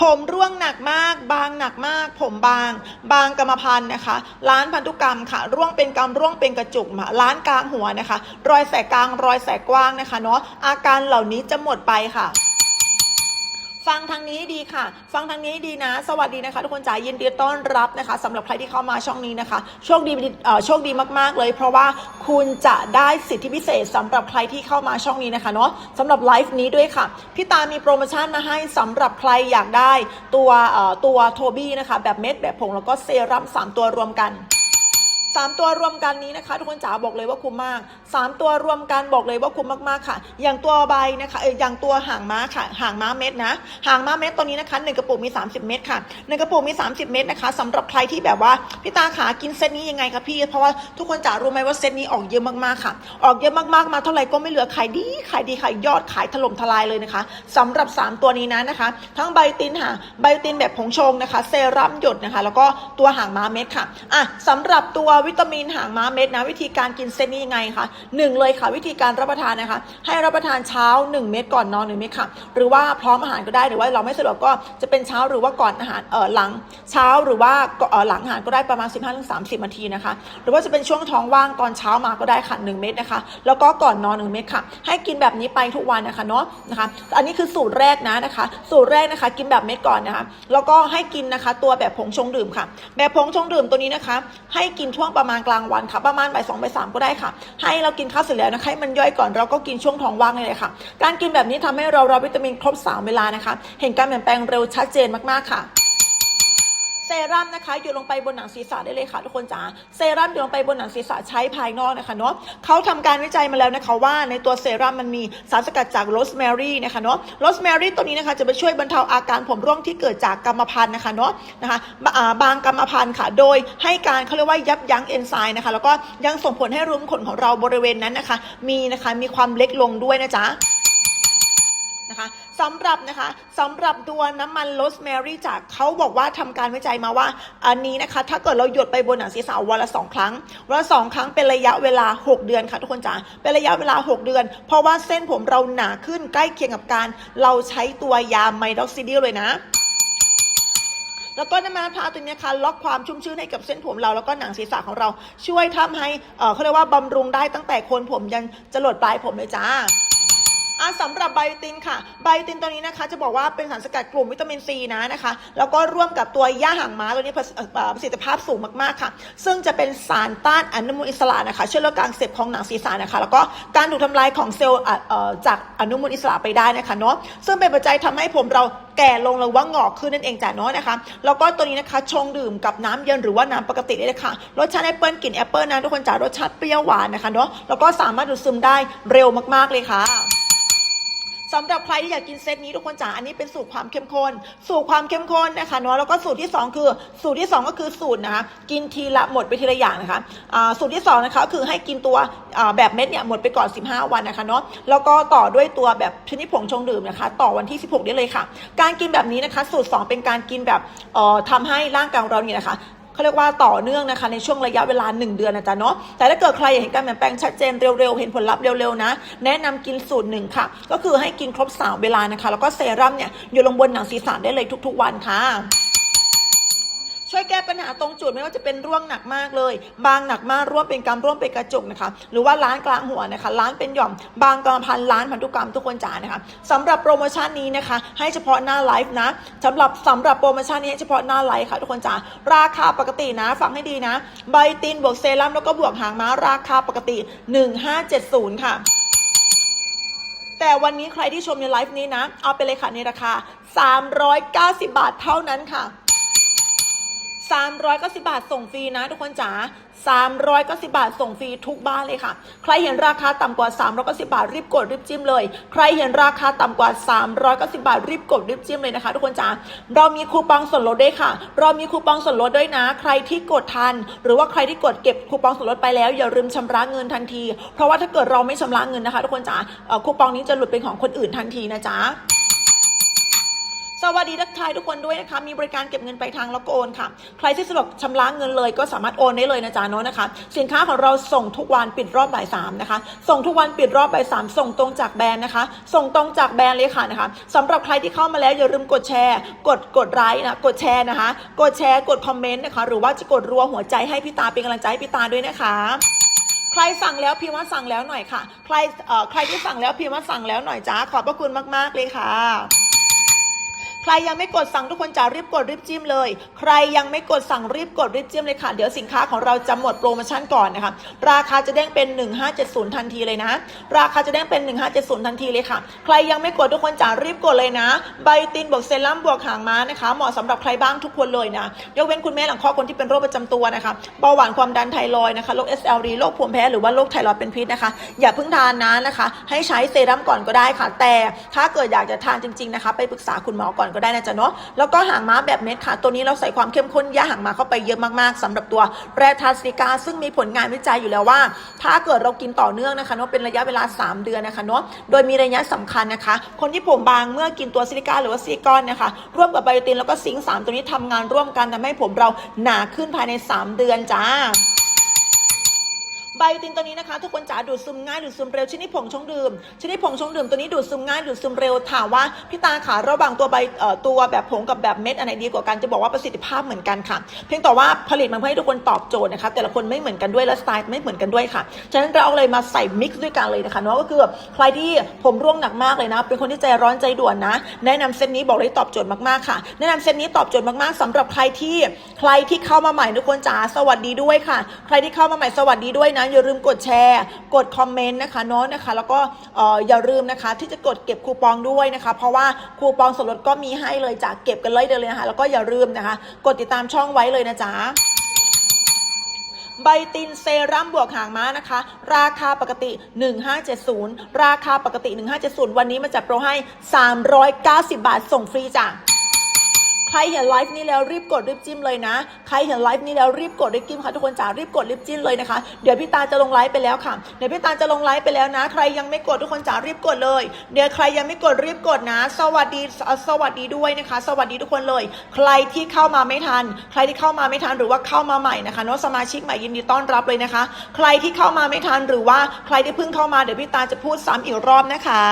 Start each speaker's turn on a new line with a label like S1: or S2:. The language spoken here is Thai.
S1: ผมร่วงหนักมาก บางหนักมาก ผมบาง บางกรรมพันธุ์นะคะ ล้านพันธุกรรมค่ะ ร่วงเป็นกำร่วงเป็นกระจุกมาล้านกลางหัวนะคะ รอยแสกกลางรอยแสกกว้างนะคะเนาะอาการเหล่านี้จะหมดไปค่ะ ฟังทางนี้ให้ดีค่ะ ฟังทางนี้ให้ดีนะ สวัสดีนะคะทุกคนจ๋ายินดีต้อนรับนะคะสำหรับใครที่เข้ามาช่องนี้นะคะ โชคดีเออโชคดีมากๆเลย เพราะว่าคุณจะได้สิทธิพิเศษสำหรับใครที่เข้ามาช่องนี้นะคะเนาะสำหรับไลฟ์นี้ด้วยค่ะ พี่ตามีโปรโมชั่นมาให้สำหรับใครอยากได้ตัวเออตัวโทบี้นะคะ แบบเม็ดแบบผงแล้วก็เซรั่มสามตัวรวมกัน สามตัวรวมกันนี้นะคะ ทุกคนจ๋าบอกเลยว่าคุ้มมากสามตัวรวมกันบอกเลยว่าคุ้มมากๆค่ะ อย่างตัวใบนะคะเอออย่างตัวหางม้าค่ะหางม้าเม็ดนะหางม้าเม็ดตัวนี้นะคะหนึ่งกระปุกมี 30 เม็ดค่ะหนึ่งกระปุกมี 30 เม็ดนะคะสำหรับใครที่แบบว่าพี่ตาขากินเซตนี้ยังไงคะพี่ เพราะว่าทุกคนจ๋ารู้ไหมว่าเซตนี้ออกเยอะมากๆค่ะ ออกเยอะมากๆมาเท่าไหร่ก็ไม่เหลือขายดีขายดีขายยอดขายถล่มทลายเลยนะคะสำหรับ 3 ตัวนี้นะนะคะ ทั้งใบตินค่ะใบตินแบบผงชงนะคะ เซรั่มหยดนะคะ แล้วก็ตัวหางม้าเม็ดค่ะอะสำหรับตัววิตามินหางม้าเม็ดนะวิธีการกินเซตนี้ยังไงคะหนึ่งเลยค่ะวิธีการรับประทานนะคะ ให้รับประทานเช้า 1 เม็ดก่อนนอน1เม็ดค่ะ หรือว่าพร้อมอาหารก็ได้หรือว่าเราไม่สะดวกก็จะเป็นเช้าหรือว่าก่อนอาหารเออหลังเช้าหรือว่าเออหลังอาหารก็ได้ประมาณ 15-30นาทีนะคะหรือว่าจะเป็นช่วงท้องว่างตอนเช้ามาก็ได้ค่ะ1เม็ดนะคะ แล้วก็ก่อนนอน 1 เม็ดค่ะ ให้กินแบบนี้ไปทุกวันนะคะเนาะนะคะ อันนี้คือสูตรแรกนะนะคะ สูตรแรกนะคะ กินแบบเม็ดก่อนนะคะ แล้วก็ให้กินนะคะ ตัวแบบผงชงดื่มค่ะ แบบผงชงดื่มตัวนี้นะคะ ให้กินช่วงประมาณกลางวันค่ะประมาณบ่ายสองบ่ายสามก็ได้ค่ะ ให้เรากินข้าวเสร็จแล้วนะคะให้มันย่อยก่อนเราก็กินช่วงท้องว่างเลยค่ะ การกินแบบนี้ทำให้เรารับวิตามินครบสามเวลานะคะ เห็นการเปลี่ยนแปลงเร็วชัดเจนมากๆค่ะ เซรั่มนะคะหยดลงไปบนหนังศีรษะได้เลยค่ะทุกคนจ๋าเซรั่มหยดลงไปบนหนังศีรษะใช้ภายนอกนะคะเนาะเขาทำการวิจัยมาแล้วนะคะว่าในตัวเซรั่มมันมีสารสกัดจากโรสแมรี่นะคะเนาะโรสแมรี่ตัวนี้นะคะจะไปช่วยบรรเทาอาการผมร่วงที่เกิดจากกรรมพันธุ์นะคะเนาะนะคะอ่าบางกรรมพันธุ์ค่ะ โดยให้การเขาเรียกว่ายับยั้งเอนไซม์นะคะแล้วก็ยังส่งผลให้รูมขนของเราบริเวณนั้นนะคะ มีนะคะมีความเล็กลงด้วยนะจ๊ะนะคะ สำหรับนะคะสำหรับตัวน้ำมันโรสแมรี่จากเขาบอกว่าทำการวิจัยมาว่า อันนี้นะคะ ถ้าเกิดเราหยดไปบนหนังศีรษะวันละสองครั้ง วันละสองครั้งเป็นระยะเวลา 6 เดือนค่ะทุกคนจ๋าเป็นระยะเวลา 6 เดือน เพราะว่าเส้นผมเราหนาขึ้นใกล้เคียงกับการ เราใช้ตัวยาไมดอกซิดิลเลยนะแล้วก็น้ำมันพร้าตัวนี้ค่ะล็อกความชุ่มชื้นให้กับเส้นผมเราแล้วก็หนังศีรษะของเรา ช่วยทำให้เขาเรียกว่าบำรุงได้ตั้งแต่โคนผมยันจรดปลายผมเลยจ้า สำหรับไบโอตินค่ะ ไบโอตินตัวนี้นะคะจะบอกว่าเป็นสารสกัดกลุ่มวิตามินซีนะนะคะ แล้วก็ร่วมกับตัวย่าหางม้าตัวนี้ประสิทธิภาพสูงมากๆค่ะ ซึ่งจะเป็นสารต้านอนุมูลอิสระนะคะช่วยลดการอักเสพของหนังศีรษะนะคะ แล้วก็การถูกทำลายของเซลล์จากอนุมูลอิสระไปได้นะคะเนาะซึ่งเป็นปัจจัยทำให้ผมเราแก่ลงหรือว่างอกขึ้นนั่นเองจ้ะเนาะนะคะแล้วก็ตัวนี้นะคะชงดื่มกับน้ำเย็นหรือว่าน้ำปกติได้เลยค่ะรสชาติแอปเปิลกลิ่นแอปเปิลนะทุกคนจ๋ารสชาติเปรี้ยวหวานนะคะเนาะแล้วก็สามารถดูดซึมได้เร็วมากๆเลยค่ะ สำหรับใครที่อยากกินเซตนี้ทุกคนจ๋าอันนี้เป็นสูตรความเข้มข้น สูตรความเข้มข้นนะคะเนาะแล้วก็สูตรที่ 2 คือ สูตรที่ 2 ก็คือสูตรนะคะกินทีละหมดไปทีละอย่างนะคะสูตรที่2นะคะคือให้กินตัวแบบเม็ดเนี่ยหมดไปก่อน 15 วันนะคะเนาะแล้วก็ต่อด้วยตัวแบบชนิดผงชงดื่มนะคะ ต่อวันที่ 16 ได้เลยค่ะ การกินแบบนี้นะคะ สูตร 2 เป็นการกินแบบเอ่อทำให้ร่างกายของเราเนี่ยนะคะ เขาเรียกว่าต่อเนื่องนะคะในช่วงระยะเวลา 1 เดือนนะจ๊ะเนาะแต่ถ้าเกิดใครอยากเห็นการเปลี่ยนแปลงชัดเจนเร็วๆ เห็นผลลัพธ์เร็วๆนะ แนะนำกินสูตรหนึ่งค่ะ ก็คือให้กินครบ 3 เวลานะคะ แล้วก็เซรั่มเนี่ยอยู่ลงบนหนังศีรษะได้เลยทุก ๆ วันค่ะ ช่วยแก้ปัญหาตรงจุดไม่ว่าจะเป็นร่วงหนักมากเลย บางหนักมากร่วมเป็นกำร่วมเป็นกระจุกนะคะ หรือว่าล้านกลางหัวนะคะล้านเป็นหย่อม บางกรรมพันล้านพันธุกรรมทุกคนจ๋านะคะสำหรับโปรโมชั่นนี้นะคะ ให้เฉพาะหน้าไลฟ์นะสำหรับสำหรับโปรโมชั่นนี้ให้เฉพาะหน้าไลฟ์ค่ะทุกคนจ๋าราคาปกตินะ ฟังให้ดีนะไบตินบวกเซรั่มแล้วก็บวกหางม้าราคาปกติ 1570 ค่ะแต่วันนี้ใครที่ชมในไลฟ์นี้นะ เอาไปเลยค่ะในราคา 390 บาทเท่านั้นค่ะ 390 บาทส่งฟรีนะทุกคนจ๋า390 บาทส่งฟรีทุกบ้านเลยค่ะ ใครเห็นราคาต่ำกว่า 390 บาทรีบกดรีบจิ้มเลย ใครเห็นราคาต่ำกว่า 390 บาทรีบกดรีบจิ้มเลยนะคะ ทุกคนจ๋าเรามีคูปองส่วนลดด้วยค่ะ เรามีคูปองส่วนลดด้วยนะ ใครที่กดทัน หรือว่าใครที่กดเก็บคูปองส่วนลดไปแล้วอย่าลืมชำระเงินทันที เพราะว่าถ้าเกิดเราไม่ชำระเงินนะคะ ทุกคนจ๋าคูปองนี้จะหลุดเป็นของคนอื่นทันทีนะจ๊ะ สวัสดีทักทายทุกคนด้วยนะคะ มีบริการเก็บเงินปลายทางแล้วก็โอนค่ะ ใครที่สะดวกชำระเงินเลยก็สามารถโอนได้เลยนะจ๊ะเนาะนะคะ สินค้าของเราส่งทุกวันปิดรอบบ่ายสามนะคะ ส่งทุกวันปิดรอบบ่ายสามส่งตรงจากแบรนด์นะคะ ส่งตรงจากแบรนด์เลยค่ะนะคะสำหรับใครที่เข้ามาแล้วอย่าลืมกดแชร์ กดกดไลค์นะ กดแชร์นะคะ กดแชร์ กดคอมเมนต์นะคะ หรือว่าจะกดรัวหัวใจให้พี่ตาเป็นกำลังใจให้พี่ตาด้วยนะคะใครสั่งแล้วพิมพ์ว่าสั่งแล้วหน่อยค่ะ ใครเอ่อใครที่สั่งแล้วพิมพ์ว่าสั่งแล้วหน่อยจ้าขอบพระคุณมาก ๆ เลยค่ะ ใครยังไม่กดสั่งทุกคนจะรีบกดรีบจิ้มเลย ใครยังไม่กดสั่งรีบกดรีบจิ้มเลยค่ะ เดี๋ยวสินค้าของเราจะหมดโปรโมชั่นก่อนนะคะ ราคาจะเด้งเป็น 1570 ทันทีเลยนะ ราคาจะเด้งเป็น 1570 ทันทีเลยค่ะ ใครยังไม่กดทุกคนจะรีบกดเลยนะไบตินบวกเซรั่มบวกหางม้านะคะ เหมาะสำหรับใครบ้างทุกคนเลยนะ ยกเว้นคุณแม่หลังคลอดคนที่เป็นโรคประจำตัวนะคะ เบาหวานความดันไทรอยนะคะโรค SLD โรคภูมิแพ้หรือว่าโรคไทรอยเป็นพิษนะคะ อย่าเพิ่งทานนะนะคะ ให้ใช้เซรั่มก่อนก็ได้ค่ะ แต่ถ้าเกิดอยากจะทานจริงๆนะคะ ไปปรึกษาคุณหมอก่อนก็ได้นะจ๊ะเนาะแล้วก็หางม้าแบบเม็ดค่ะ ตัวนี้เราใส่ความเข้มข้นยาหางม้าเข้าไปเยอะมากๆสำหรับตัวแรทาสติกา ซึ่งมีผลงานวิจัยอยู่แล้วว่า ถ้าเกิดเรากินต่อเนื่องนะคะเนาะเป็นระยะเวลา 3 เดือนนะคะเนาะโดยมีระยะสำคัญนะคะ คนที่ผมบางเมื่อกินตัวซิลิกาหรือว่าซิลิคอนนะคะร่วมกับไบโอตินแล้วก็ซิงค์สามตัวนี้ทำงานร่วมกันทำให้ผมเราหนาขึ้นภายใน 3 เดือนจ้า ไบโอตินตัวนี้นะคะ ทุกคนจ๋าดูดซึมง่ายดูดซึมเร็วชนิดผงชงดื่มชนิดผงชงดื่มตัวนี้ดูดซึมง่ายดูดซึมเร็วถามว่าพี่ตาขาระหว่างตัวใบตัวแบบผงกับแบบเม็ดอันไหนดีกว่ากันจะบอกว่าประสิทธิภาพเหมือนกันค่ะ เพียงแต่ว่าผลิตมาเพื่อให้ทุกคนตอบโจทย์นะคะแต่ละคนไม่เหมือนกันด้วยและสไตล์ไม่เหมือนกันด้วยค่ะฉะนั้นเราเอาเลยมาใส่มิกซ์ด้วยกันเลยนะคะเนาะก็คือแบบใครที่ผมร่วงหนักมากเลยนะ เป็นคนที่ใจร้อนใจด่วนนะ แนะนำเซตนี้บอกเลยตอบโจทย์มากๆค่ะ แนะนำเซตนี้ตอบโจทย์มากๆสำหรับใครที่ใครที่เข้ามาใหม่ทุกคนจ๋าสวัสดีด้วยค่ะ ใครที่เข้ามาใหม่สวัสดีด้วยนะอย่าลืมกดแชร์ กดคอมเมนต์นะคะเนาะนะคะ แล้วก็เอ่ออย่าลืมนะคะ ที่จะกดเก็บคูปองด้วยนะคะ เพราะว่าคูปองส่วนลดก็มีให้เลยจ้ะเก็บกันเลยเดี๋ยวเลยนะคะแล้วก็อย่าลืมนะคะ กดติดตามช่องไว้เลยนะจ๊ะไบตินเซรั่มบวกหางม้านะคะ ราคาปกติ 1570 ราคาปกติ 1570 วันนี้มาจัดโปรให้ 390 บาทส่งฟรีจ้ะ ใครเห็นไลฟ์นี้แล้วรีบกดรีบจิ้มเลยนะ ใครเห็นไลฟ์นี้แล้วรีบกดรีบจิ้มค่ะทุกคนจ๋ารีบกดรีบจิ้มเลยนะคะ เดี๋ยวพี่ตาจะลงไลฟ์ไปแล้วค่ะ เดี๋ยวพี่ตาจะลงไลฟ์ไปแล้วนะ ใครยังไม่กดทุกคนจ๋ารีบกดเลย เดี๋ยวใครยังไม่กดรีบกดนะ สวัสดี สวัสดีด้วยนะคะ สวัสดีทุกคนเลย ใครที่เข้ามาไม่ทัน ใครที่เข้ามาไม่ทันหรือว่าเข้ามาใหม่นะคะเนาะสมาชิกใหม่ยินดีต้อนรับเลยนะคะ ใครที่เข้ามาไม่ทันหรือว่าใครที่เพิ่งเข้ามาเดี๋ยวพี่ตาจะพูดซ้ำอีกรอบนะคะ